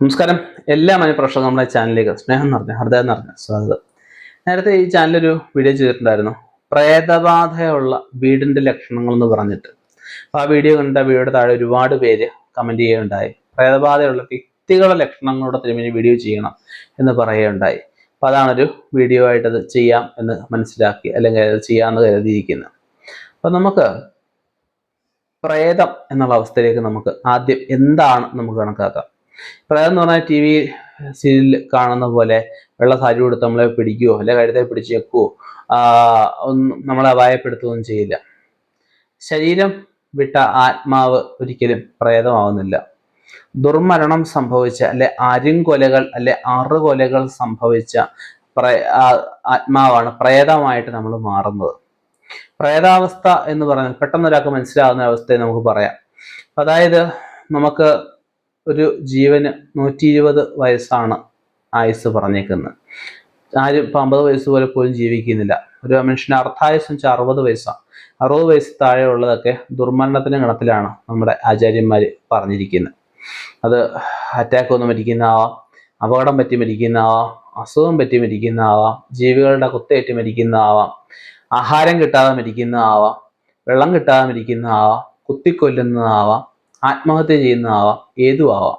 നമസ്കാരം. എല്ലാ മനഃപ്രേക്ഷകർക്കും നമ്മുടെ ചാനലിലേക്ക് സ്നേഹം നിറഞ്ഞ ഹൃദയം നിറഞ്ഞ സ്വാഗതം. നേരത്തെ ഈ ചാനലൊരു വീഡിയോ ചെയ്തിട്ടുണ്ടായിരുന്നു. പ്രേതബാധയുള്ള വീടിന്റെ ലക്ഷണങ്ങൾ എന്ന് പറഞ്ഞിട്ട്. അപ്പോൾ ആ വീഡിയോ കണ്ട വീഡിയോയുടെ താഴെ ഒരുപാട് പേര് കമന്റ് ചെയ്യുകയുണ്ടായി. പ്രേതബാധയുള്ള വ്യക്തികളുടെ ലക്ഷണങ്ങളോടെ തിരുമേനി വീഡിയോ ചെയ്യണം എന്ന് പറയുകയുണ്ടായി. അപ്പോൾ അതാണൊരു വീഡിയോ ആയിട്ട് അത് ചെയ്യാം എന്ന് മനസ്സിലാക്കി അല്ലെങ്കിൽ അത് ചെയ്യാമെന്ന് കരുതിയിരിക്കുന്നത്. അപ്പോൾ നമുക്ക് പ്രേതം എന്നുള്ള അവസ്ഥയിലേക്ക് നമുക്ക് ആദ്യം എന്താണ് നമുക്ക് കണക്കാക്കാം. പ്രേതം എന്ന് പറഞ്ഞാൽ ടി വി സീരിയൽ കാണുന്ന പോലെ വെള്ള സാരി കൊടുത്ത് നമ്മളെ പിടിക്കുകയോ അല്ലെ കഴുത്തെ പിടിച്ച് വെക്കുകയോ ഒന്നും നമ്മളെ അപായപ്പെടുത്തുകയൊന്നും ചെയ്യില്ല. ശരീരം വിട്ട ആത്മാവ് ഒരിക്കലും പ്രേതമാവുന്നില്ല. ദുർമരണം സംഭവിച്ച അല്ലെ അരുംകൊലകൾ അല്ലെ അറുകൊലകൾ സംഭവിച്ച പ്ര ആത്മാവാണ് പ്രേതമായിട്ട് നമ്മൾ മാറുന്നത്. പ്രേതാവസ്ഥ എന്ന് പറഞ്ഞാൽ പെട്ടെന്ന് ഒരാൾക്ക് മനസ്സിലാവുന്ന അവസ്ഥയെ നമുക്ക് പറയാം. അതായത് നമുക്ക് ഒരു ജീവന് നൂറ്റി ഇരുപത് വയസ്സാണ് ആയുസ് പറഞ്ഞേക്കുന്നത്. ആരും ഇപ്പം അമ്പത് വയസ്സ് പോലെ പോലും ജീവിക്കുന്നില്ല. ഒരു മനുഷ്യന് അർദ്ധായുസ് വെച്ചാൽ അറുപത് വയസ്സാണ് അറുപത് വയസ്സ് താഴെ ഉള്ളതൊക്കെ ദുർമരണത്തിന് ഗണത്തിലാണ് നമ്മുടെ ആചാര്യന്മാർ പറഞ്ഞിരിക്കുന്നത് അത് അറ്റാക്ക് ഒന്ന് മരിക്കുന്നതാവാം അപകടം പറ്റി മരിക്കുന്നതാവാം അസുഖം പറ്റി മരിക്കുന്നതാവാം ജീവികളുടെ കുത്തേറ്റ് മരിക്കുന്നതാവാം ആഹാരം കിട്ടാതെ മരിക്കുന്നതാവാം വെള്ളം കിട്ടാതെ മരിക്കുന്നതാവാം കുത്തിക്കൊല്ലുന്നതാവാം ആത്മഹത്യ ചെയ്യുന്നതാവാം ഏതും ആവാം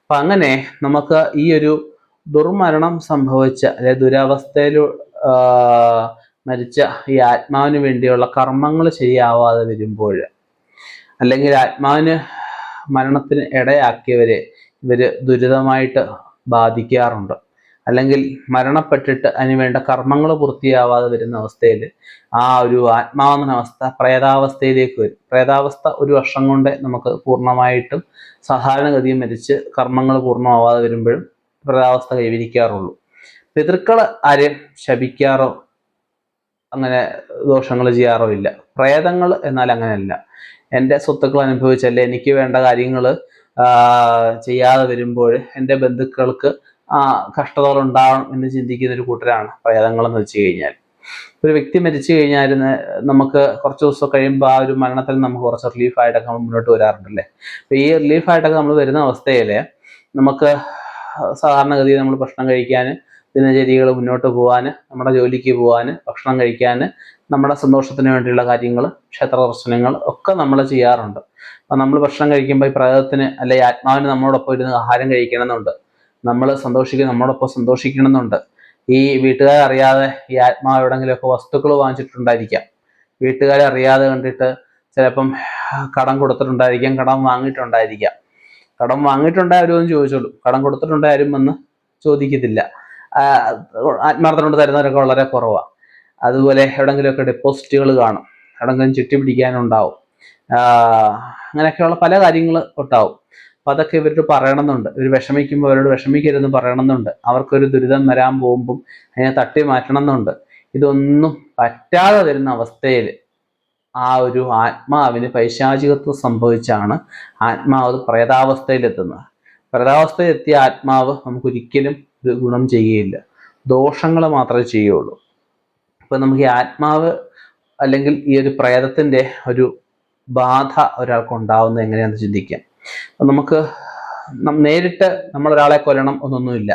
അപ്പം അങ്ങനെ നമുക്ക് ഈ ഒരു ദുർമരണം സംഭവിച്ച അല്ലെ ദുരവസ്ഥയിൽ മരിച്ച ഈ ആത്മാവിന് വേണ്ടിയുള്ള കർമ്മങ്ങൾ ശരിയാവാതെ വരുമ്പോൾ അല്ലെങ്കിൽ ആത്മാവിന് മരണത്തിന് ഇടയാക്കിയവരെ ഇവർ ദുരിതമായിട്ട് ബാധിക്കാറുണ്ട്. അല്ലെങ്കിൽ മരണപ്പെട്ടിട്ട് അതിന് വേണ്ട കർമ്മങ്ങൾ പൂർത്തിയാവാതെ വരുന്ന അവസ്ഥയിൽ ആ ഒരു ആത്മാവെന്ന അവസ്ഥ പ്രേതാവസ്ഥയിലേക്ക് വരും. പ്രേതാവസ്ഥ ഒരു വർഷം കൊണ്ട് നമുക്ക് പൂർണമായിട്ടും സാധാരണഗതിയിൽ മരിച്ച് കർമ്മങ്ങൾ പൂർണമാവാതെ വരുമ്പോഴും പ്രേതാവസ്ഥ കൈവരിക്കാറുള്ളൂ. പിതൃക്കൾ ആരെയും ശപിക്കാറോ അങ്ങനെ ദോഷങ്ങൾ ചെയ്യാറോ ഇല്ല. പ്രേതങ്ങൾ എന്നാൽ അങ്ങനെയല്ല. എന്റെ സ്വത്തുക്കൾ അനുഭവിച്ചല്ലേ എനിക്ക് വേണ്ട കാര്യങ്ങൾ ചെയ്യാതെ വരുമ്പോൾ എന്റെ ബന്ധുക്കൾക്ക് കഷ്ടതകൾ ഉണ്ടാവണം എന്ന് ചിന്തിക്കുന്ന ഒരു കൂട്ടരാണ് പ്രേതങ്ങൾ എന്ന് വെച്ച് കഴിഞ്ഞാൽ. ഒരു വ്യക്തി മരിച്ചു കഴിഞ്ഞാൽ നമുക്ക് കുറച്ച് ദിവസം കഴിയുമ്പോൾ ആ ഒരു മരണത്തിൽ നമുക്ക് കുറച്ച് റിലീഫ് ആയിട്ടൊക്കെ നമ്മൾ മുന്നോട്ട് വരാറുണ്ടല്ലേ? അപ്പോൾ ഈ റിലീഫ് ആയിട്ടൊക്കെ നമ്മൾ വരുന്ന അവസ്ഥയിൽ നമുക്ക് സാധാരണഗതിയിൽ നമ്മൾ ഭക്ഷണം കഴിക്കാൻ ദിനചര്യകൾ മുന്നോട്ട് പോകാൻ നമ്മുടെ ജോലിക്ക് പോകാൻ ഭക്ഷണം കഴിക്കാൻ നമ്മുടെ സന്തോഷത്തിന് വേണ്ടിയുള്ള കാര്യങ്ങൾ ക്ഷേത്ര ദർശനങ്ങൾ ഒക്കെ നമ്മൾ ചെയ്യാറുണ്ട്. അപ്പം നമ്മൾ ഭക്ഷണം കഴിക്കുമ്പോൾ ഈ പ്രേതത്തിന് അല്ലെങ്കിൽ ആത്മാവിന് നമ്മളോടൊപ്പം ഇരുന്ന് ആഹാരം കഴിക്കണമെന്നുണ്ട്. നമ്മൾ സന്തോഷിക്കുക നമ്മളൊപ്പം സന്തോഷിക്കണമെന്നുണ്ട്. ഈ വീട്ടുകാർ അറിയാതെ ഈ ആത്മാവ് എവിടെങ്കിലുമൊക്കെ വസ്തുക്കൾ വാങ്ങിച്ചിട്ടുണ്ടായിരിക്കാം. വീട്ടുകാരെ അറിയാതെ കണ്ടിട്ട് ചിലപ്പം കടം കൊടുത്തിട്ടുണ്ടായിരിക്കാം കടം വാങ്ങിയിട്ടുണ്ടായിരിക്കാം. കടം വാങ്ങിയിട്ടുണ്ടായവരും എന്ന് ചോദിച്ചോളൂ. കടം കൊടുത്തിട്ടുണ്ടായാലും വന്ന് ചോദിക്കത്തില്ല ആത്മാർത്ഥനോട് തരുന്നവരൊക്കെ വളരെ കുറവാണ് അതുപോലെ എവിടെങ്കിലുമൊക്കെ ഡെപ്പോസിറ്റുകൾ കാണും. എവിടെങ്കിലും ചുറ്റി പിടിക്കാനുണ്ടാവും. അങ്ങനെയൊക്കെയുള്ള പല കാര്യങ്ങൾ ഉണ്ടാവും അപ്പം അതൊക്കെ ഇവരോട് പറയണമെന്നുണ്ട്. ഇവർ വിഷമിക്കുമ്പോൾ അവരോട് വിഷമിക്കരുതെന്ന് പറയണമെന്നുണ്ട്. അവർക്കൊരു ദുരിതം വരാൻ പോകുമ്പം അതിനെ തട്ടി മാറ്റണമെന്നുണ്ട്. ഇതൊന്നും പറ്റാതെ വരുന്ന അവസ്ഥയിൽ ആ ഒരു ആത്മാവിന് പൈശാചികത്വം സംഭവിച്ചാണ് ആത്മാവ് പ്രേതാവസ്ഥയിലെത്തുന്നത്. പ്രേതാവസ്ഥയിൽ എത്തിയ ആത്മാവ് നമുക്കൊരിക്കലും ഇത് ഗുണം ചെയ്യുകയില്ല. ദോഷങ്ങൾ മാത്രമേ ചെയ്യുള്ളൂ. ഇപ്പം നമുക്ക് ഈ ആത്മാവ് അല്ലെങ്കിൽ ഈ ഒരു പ്രേതത്തിന്റെ ഒരു ബാധ ഒരാൾക്ക് ഉണ്ടാവുന്നത് എങ്ങനെയാണെന്ന് ചിന്തിക്കാം. നമുക്ക് നേരിട്ട് നമ്മളൊരാളെ കൊല്ലണം എന്നൊന്നുമില്ല.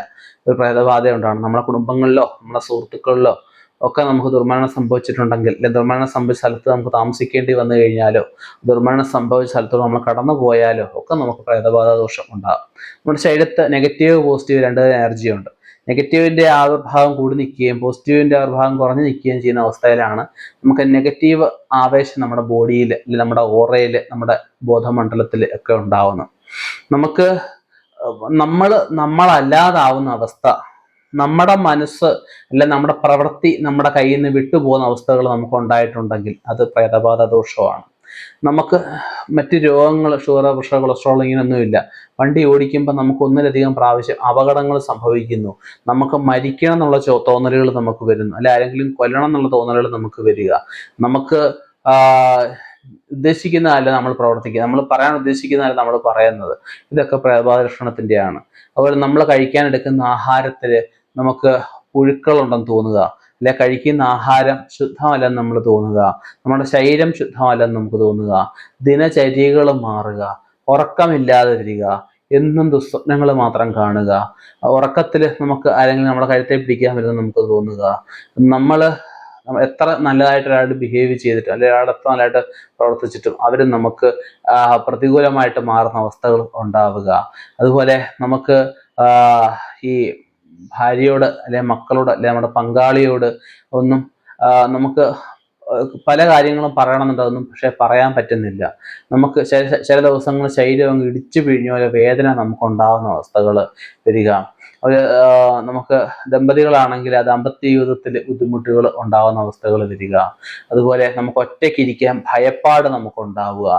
ഒരു പ്രേതബാധ ഉണ്ടാവണം നമ്മുടെ കുടുംബങ്ങളിലോ നമ്മുടെ സുഹൃത്തുക്കളിലോ ഒക്കെ നമുക്ക് ദുർമരണം സംഭവിച്ചിട്ടുണ്ടെങ്കിൽ അല്ലെങ്കിൽ ദുർമരണം സംഭവിച്ച സ്ഥലത്ത് നമുക്ക് താമസിക്കേണ്ടി വന്നു കഴിഞ്ഞാലോ ദുർമരണം സംഭവിച്ച സ്ഥലത്തോട് നമ്മൾ കടന്നു പോയാലോ ഒക്കെ നമുക്ക് പ്രേതബാധ ദോഷം ഉണ്ടാകും നമ്മുടെ ശരീരത്ത് നെഗറ്റീവ് പോസിറ്റീവ് രണ്ട് എനർജി ഉണ്ട് നെഗറ്റീവിന്റെ ആവിർഭാവം കൂടി നിൽക്കുകയും പോസിറ്റീവിന്റെ ആവിർഭാവം കുറഞ്ഞു നിൽക്കുകയും ചെയ്യുന്ന അവസ്ഥയിലാണ് നമുക്ക് നെഗറ്റീവ് ആവേശം നമ്മുടെ ബോഡിയിൽ അല്ലെങ്കിൽ നമ്മുടെ ഓറയിൽ നമ്മുടെ ബോധമണ്ഡലത്തിൽ ഒക്കെ ഉണ്ടാവുന്നത്. നമുക്ക് നമ്മൾ നമ്മളല്ലാതാവുന്ന അവസ്ഥ നമ്മുടെ മനസ്സ് അല്ല നമ്മുടെ പ്രവൃത്തി നമ്മുടെ കയ്യിൽ നിന്ന് വിട്ടുപോകുന്ന അവസ്ഥകൾ നമുക്ക് ഉണ്ടായിട്ടുണ്ടെങ്കിൽ അത് പ്രേതബാധ ദോഷമാണ് നമുക്ക് മറ്റ് രോഗങ്ങൾ ഷുഗർ പ്രഷർ കൊളസ്ട്രോൾ ഇങ്ങനെയൊന്നുമില്ല. വണ്ടി ഓടിക്കുമ്പോൾ നമുക്ക് ഒന്നിലധികം പ്രാവശ്യം അപകടങ്ങൾ സംഭവിക്കുന്നു. നമുക്ക് മരിക്കണം എന്നുള്ള തോന്നലുകൾ നമുക്ക് വരുന്നു. അല്ലെ ആരെങ്കിലും കൊല്ലണം എന്നുള്ള തോന്നലുകൾ നമുക്ക് വരിക. നമുക്ക് ഉദ്ദേശിക്കുന്നതല്ല നമ്മൾ പ്രവർത്തിക്കുക. നമ്മൾ പറയാൻ ഉദ്ദേശിക്കുന്നതല്ല നമ്മൾ പറയുന്നത്. ഇതൊക്കെ പ്രഭാതലക്ഷണത്തിന്റെയാണ് അതുപോലെ നമ്മൾ കഴിക്കാൻ എടുക്കുന്ന ആഹാരത്തിൽ നമുക്ക് പുഴുക്കളുണ്ടെന്ന് തോന്നുക. അല്ലെ കഴിക്കുന്ന ആഹാരം ശുദ്ധമല്ലെന്ന് നമ്മൾ തോന്നുക. നമ്മുടെ ശരീരം ശുദ്ധമല്ലെന്ന് നമുക്ക് തോന്നുക. ദിനചര്യകൾ മാറുക. ഉറക്കമില്ലാതെ വരിക. എന്നും ദുസ്വപ്നങ്ങൾ മാത്രം കാണുക. ഉറക്കത്തിൽ നമുക്ക് ആരെങ്കിലും നമ്മുടെ കഴുത്തെ പിടിക്കാൻ വരുന്ന നമുക്ക് തോന്നുക. നമ്മൾ എത്ര നല്ലതായിട്ട് ഒരാൾ ബിഹേവ് ചെയ്തിട്ട് അല്ലെങ്കിൽ ഒരാൾ എത്ര നല്ലതായിട്ട് പ്രവർത്തിച്ചിട്ടും അവർ നമുക്ക് പ്രതികൂലമായിട്ട് മാറുന്ന അവസ്ഥകൾ ഉണ്ടാവുക. അതുപോലെ നമുക്ക് ഈ ഭാര്യയോട് അല്ലെ മക്കളോട് അല്ലെ നമ്മുടെ പങ്കാളിയോട് ഒന്നും നമുക്ക് പല കാര്യങ്ങളും പറയണമെന്നുണ്ടാകുന്നു പക്ഷെ പറയാൻ പറ്റുന്നില്ല. നമുക്ക് ചില ദിവസങ്ങൾ ശരീരം അങ്ങ് ഇടിച്ചു പിഴിഞ്ഞ പോലെ വേദന നമുക്ക് ഉണ്ടാകുന്ന അവസ്ഥകൾ വരിക. ഒരു നമുക്ക് ദമ്പതികളാണെങ്കിൽ ആ ദാമ്പത്യ ജീവിതത്തിൽ ബുദ്ധിമുട്ടുകൾ ഉണ്ടാകുന്ന അവസ്ഥകൾ വരിക. അതുപോലെ നമുക്ക് ഒറ്റയ്ക്ക് ഇരിക്കാൻ ഭയപ്പാട് നമുക്ക് ഉണ്ടാവുക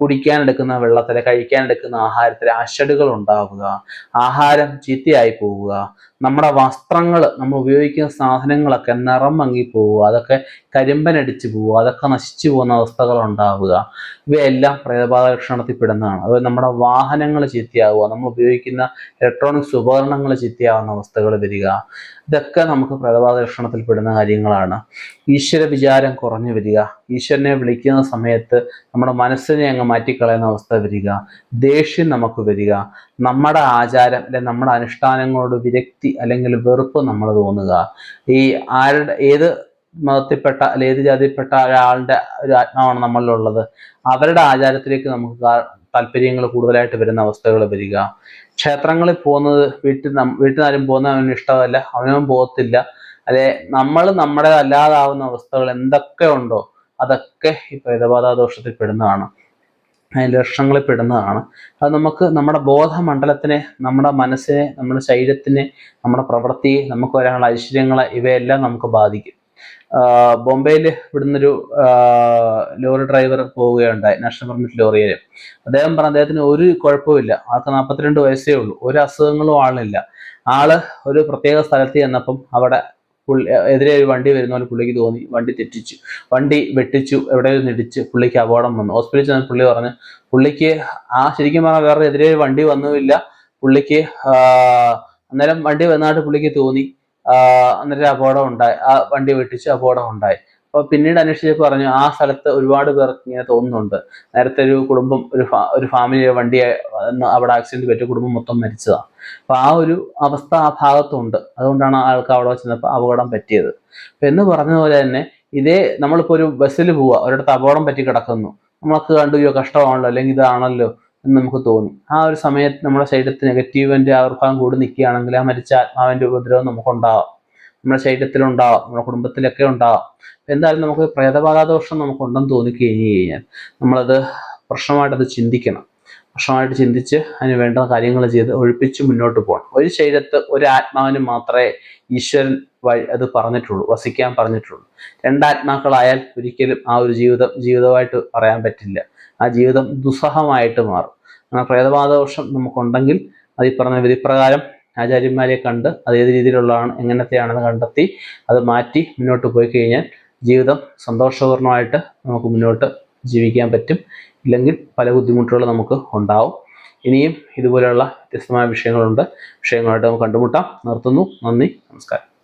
കുടിക്കാൻ എടുക്കുന്ന വെള്ളത്തിൽ കഴിക്കാൻ എടുക്കുന്ന ആഹാരത്തിൽ അശടുകൾ ഉണ്ടാവുക. ആഹാരം ചീത്തയായി പോവുക. നമ്മുടെ വസ്ത്രങ്ങൾ നമ്മൾ ഉപയോഗിക്കുന്ന സാധനങ്ങളൊക്കെ നിറം മങ്ങി പോവുക. അതൊക്കെ കരിമ്പനടിച്ച് പോവുക. അതൊക്കെ നശിച്ചു പോകുന്ന അവസ്ഥകൾ ഉണ്ടാവുക. ഇവയെല്ലാം പ്രേതബാധ ലക്ഷണത്തിൽ പെടുന്നതാണ്. അതുപോലെ നമ്മുടെ വാഹനങ്ങൾ ചീത്തയാവുക. നമ്മൾ ഉപയോഗിക്കുന്ന ഇലക്ട്രോണിക്സ് ഉപകരണങ്ങൾ ചീത്തയാവുന്ന അവസ്ഥകൾ വരിക. ഇതൊക്കെ നമുക്ക് പ്രേതബാധ ലക്ഷണത്തിൽ പെടുന്ന കാര്യങ്ങളാണ്. ഈശ്വര വിചാരം കുറഞ്ഞു വരിക. ഈശ്വരനെ വിളിക്കുന്ന സമയത്ത് നമ്മുടെ മനസ്സിനെ അങ്ങ് മാറ്റിക്കളയുന്ന അവസ്ഥ വരിക. ദേഷ്യം നമുക്ക് വരിക. നമ്മുടെ ആചാരം അല്ലെ നമ്മുടെ അനുഷ്ഠാനങ്ങളോട് വിരക്തി അല്ലെങ്കിൽ വെറുപ്പ് നമ്മൾ തോന്നുക. ഈ ആരുടെ ഏത് മതത്തിൽപ്പെട്ട അല്ലെ ഏത് ജാതിയിൽപ്പെട്ട ഒരാളുടെ ഒരു ആത്മാവാണ് നമ്മളിലുള്ളത്. അവരുടെ ആചാരത്തിലേക്ക് നമുക്ക് താല്പര്യങ്ങൾ കൂടുതലായിട്ട് വരുന്ന അവസ്ഥകൾ വരിക. ക്ഷേത്രങ്ങളിൽ പോകുന്നത് വീട്ടിൽ വീട്ടിൽ ആരും പോകുന്ന അവന് ഇഷ്ടമല്ല അവനും പോകത്തില്ല. അല്ലെ നമ്മൾ നമ്മുടെ അല്ലാതാവുന്ന അവസ്ഥകൾ എന്തൊക്കെ ഉണ്ടോ അതൊക്കെ ഈ പ്രേതബാധാദോഷത്തിൽ പെടുന്നതാണ്. ലക്ഷണങ്ങളിൽ പെടുന്നതാണ്. അത് നമുക്ക് നമ്മുടെ ബോധമണ്ഡലത്തിനെ നമ്മുടെ മനസ്സിനെ നമ്മുടെ ശരീരത്തിനെ നമ്മുടെ പ്രവൃത്തിയെ നമുക്ക് വരാനുള്ള ഐശ്വര്യങ്ങളെ ഇവയെല്ലാം നമുക്ക് ബാധിക്കും. ബോംബെയിൽ ഇവിടുന്നൊരു ലോറി ഡ്രൈവർ പോവുകയുണ്ടായി നാഷണൽ പെർമിറ്റ് ലോറിയിൽ. അദ്ദേഹം പറഞ്ഞ അദ്ദേഹത്തിന് ഒരു കുഴപ്പമില്ല ആൾക്ക് നാൽപ്പത്തിരണ്ട് വയസ്സേ ഉള്ളൂ. ഒരു അസുഖങ്ങളും ആളില്ല ആൾ ഒരു പ്രത്യേക സ്ഥലത്ത് ചെന്നപ്പം അവിടെ പുള്ളി എതിരെ ഒരു വണ്ടി വരുന്ന പോലെ പുള്ളിക്ക് തോന്നി. വണ്ടി തെറ്റിച്ചു. വണ്ടി വെട്ടിച്ചു എവിടെ ഇടിച്ച് പുള്ളിക്ക് അപകടം വന്നു. ഹോസ്പിറ്റലിൽ ചെന്ന് പുള്ളി പറഞ്ഞു പുള്ളിക്ക് ആ ശരിക്കും പറഞ്ഞാൽ വേറെ എതിരെ വണ്ടി വന്നുമില്ല. പുള്ളിക്ക് അന്നേരം വണ്ടി വന്നാട്ട് പുള്ളിക്ക് തോന്നി. അന്നേരം അപകടം ഉണ്ടായി. ആ വണ്ടി വെട്ടിച്ച് അപകടം ഉണ്ടായി. അപ്പോൾ പിന്നീട് അന്വേഷിച്ചപ്പോൾ പറഞ്ഞു ആ സ്ഥലത്ത് ഒരുപാട് പേർക്ക് ഇങ്ങനെ തോന്നുന്നുണ്ട്. നേരത്തെ ഒരു കുടുംബം ഒരു ഫാ ഒരു ഫാമിലി വണ്ടി അന്ന് അവിടെ ആക്സിഡന്റ് പറ്റി കുടുംബം മൊത്തം മരിച്ചതാണ് അപ്പൊ ആ ഒരു അവസ്ഥ ആ ഭാഗത്തുണ്ട്. അതുകൊണ്ടാണ് ആൾക്ക് അവിടെ ചെന്നപ്പോൾ അപകടം പറ്റിയത്. അപ്പൊ എന്ന് പറഞ്ഞതുപോലെ തന്നെ ഇതേ നമ്മളിപ്പോൾ ഒരു ബസ്സിൽ പോവുക ഒരിടത്ത് അപകടം പറ്റി കിടക്കുന്നു. നമ്മൾക്ക് കണ്ടു അയ്യോ കഷ്ടമാണല്ലോ അല്ലെങ്കിൽ ഇതാണല്ലോ എന്ന് നമുക്ക് തോന്നും. ആ ഒരു സമയത്ത് നമ്മുടെ ശരീരത്തിൽ നെഗറ്റീവിന്റെ ആവിർഭാവം കൂടി നിൽക്കുകയാണെങ്കിൽ ആ മരിച്ച ആത്മാവിന്റെ ഉപദ്രവം നമുക്കുണ്ടാവാം. നമ്മുടെ ശരീരത്തിലുണ്ടാവാം നമ്മുടെ കുടുംബത്തിലൊക്കെ ഉണ്ടാവാം. എന്തായാലും നമുക്ക് പ്രേതബാധാദോഷം നമുക്ക് ഉണ്ടെന്ന് തോന്നിക്കഴിഞ്ഞ് കഴിഞ്ഞാൽ നമ്മളത് പ്രശ്നമായിട്ടത് ചിന്തിക്കണം. പ്രശ്നമായിട്ട് ചിന്തിച്ച് അതിന് വേണ്ട കാര്യങ്ങൾ ചെയ്ത് ഒഴിപ്പിച്ച് മുന്നോട്ട് പോകണം. ഒരു ശരീരത്ത് ഒരു ആത്മാവിന് മാത്രമേ ഈശ്വരൻ വഴി അത് പറഞ്ഞിട്ടുള്ളൂ വസിക്കാൻ പറഞ്ഞിട്ടുള്ളൂ. രണ്ടാത്മാക്കളായാൽ ഒരിക്കലും ആ ഒരു ജീവിതം ജീവിതമായിട്ട് പറയാൻ പറ്റില്ല. ആ ജീവിതം ദുസ്സഹമായിട്ട് മാറും. അങ്ങനെ പ്രേതബാധദോഷം നമുക്കുണ്ടെങ്കിൽ അത് ഈ പറഞ്ഞ വിധിപ്രകാരം ആചാര്യന്മാരെ കണ്ട് അത് ഏത് രീതിയിലുള്ളതാണ് എങ്ങനത്തെയാണെന്ന് കണ്ടെത്തി അത് മാറ്റി മുന്നോട്ട് പോയി കഴിഞ്ഞാൽ ജീവിതം സന്തോഷപൂർണമായിട്ട് നമുക്ക് മുന്നോട്ട് ജീവിക്കാൻ പറ്റും. ഇല്ലെങ്കിൽ പല ബുദ്ധിമുട്ടുകളും നമുക്ക് ഉണ്ടാവും. ഇനിയും ഇതുപോലെയുള്ള വ്യത്യസ്തമായ വിഷയങ്ങളുണ്ട്. വിഷയങ്ങളായിട്ട് നമുക്ക് കണ്ടുമുട്ടാം. നിർത്തുന്നു. നന്ദി. നമസ്കാരം.